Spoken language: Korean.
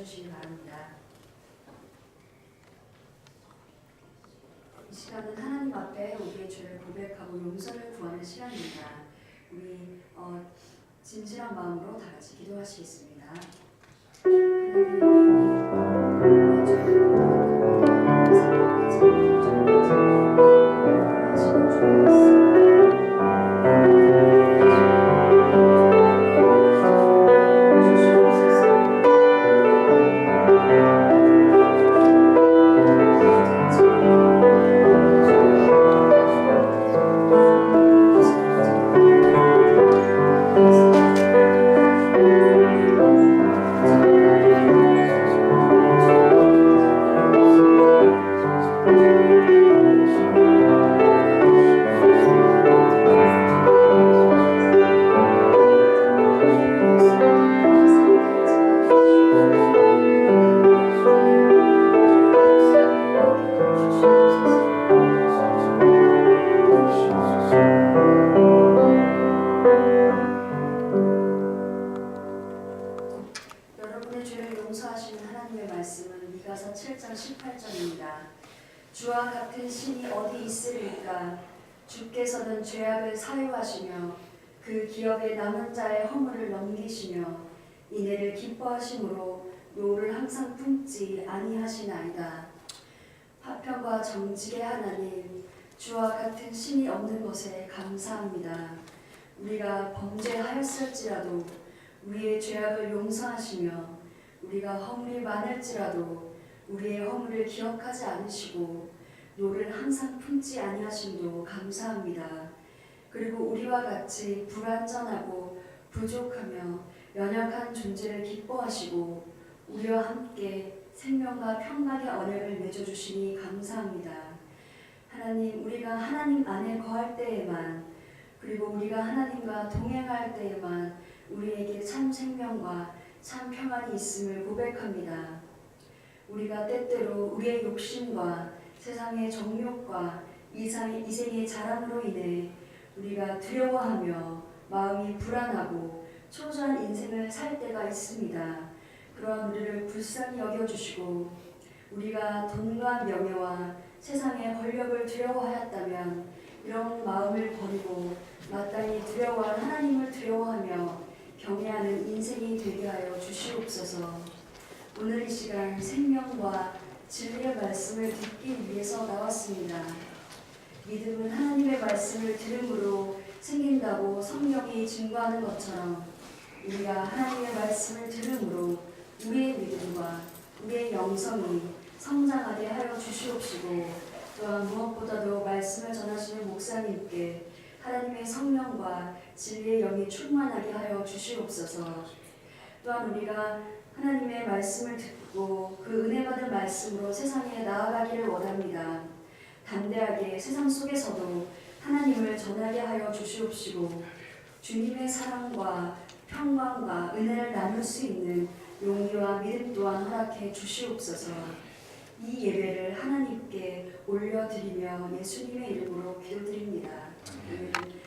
앉아주시기 바랍니다. 이 시간은 하나님 앞에 우리의 죄를 고백하고 용서를 구하는 시간입니다. 우리 어, 진실한 마음으로 다 같이 기도하시겠습니다. 하나님, 하시는 하나님의 말씀은 미가서 7장 18절입니다. 주와 같은 신이 어디 있으리까 주께서는 죄악을 사유하시며 그 기업에 남은 자의 허물을 넘기시며 이내를 기뻐하심으로 노를 항상 품지 아니하시나이다. 화평과 정직의 하나님 주와 같은 신이 없는 것에 감사합니다. 우리가 범죄하였을지라도 우리의 죄악을 용서하시며 우리가 허물이 많을지라도 우리의 허물을 기억하지 않으시고 노를 항상 품지 아니하심도 감사합니다. 그리고 우리와 같이 불완전하고 부족하며 연약한 존재를 기뻐하시고 우리와 함께 생명과 평강의 언약을 맺어주시니 감사합니다. 하나님, 우리가 하나님 안에 거할 때에만 그리고 우리가 하나님과 동행할 때에만 우리에게 참 생명과 참 평안이 있음을 고백합니다. 우리가 때때로 우리의 욕심과 세상의 정욕과 이상의 이생의 자랑으로 인해 우리가 두려워하며 마음이 불안하고 초조한 인생을 살 때가 있습니다. 그러한 우리를 불쌍히 여겨주시고 우리가 돈과 명예와 세상의 권력을 두려워하였다면 이런 마음을 버리고 마땅히 두려워한 하나님을 두려워하며 경외하는 인생이 되게 하여 주시옵소서. 오늘 이 시간 생명과 진리의 말씀을 듣기 위해서 나왔습니다. 믿음은 하나님의 말씀을 들음으로 생긴다고 성경이 증거하는 것처럼 우리가 하나님의 말씀을 들음으로 우리의 믿음과 우리의 영성이 성장하게 하여 주시옵시고 또한 무엇보다도 말씀을 전하시는 목사님께 하나님의 성령과 진리의 영이 충만하게 하여 주시옵소서. 또한 우리가 하나님의 말씀을 듣고 그 은혜 받은 말씀으로 세상에 나아가기를 원합니다. 담대하게 세상 속에서도 하나님을 전하게 하여 주시옵시고 주님의 사랑과 평강과 은혜를 나눌 수 있는 용기와 믿음 또한 허락해 주시옵소서. 이 예배를 하나님께 올려드리며 예수님의 이름으로 기도드립니다. 아멘.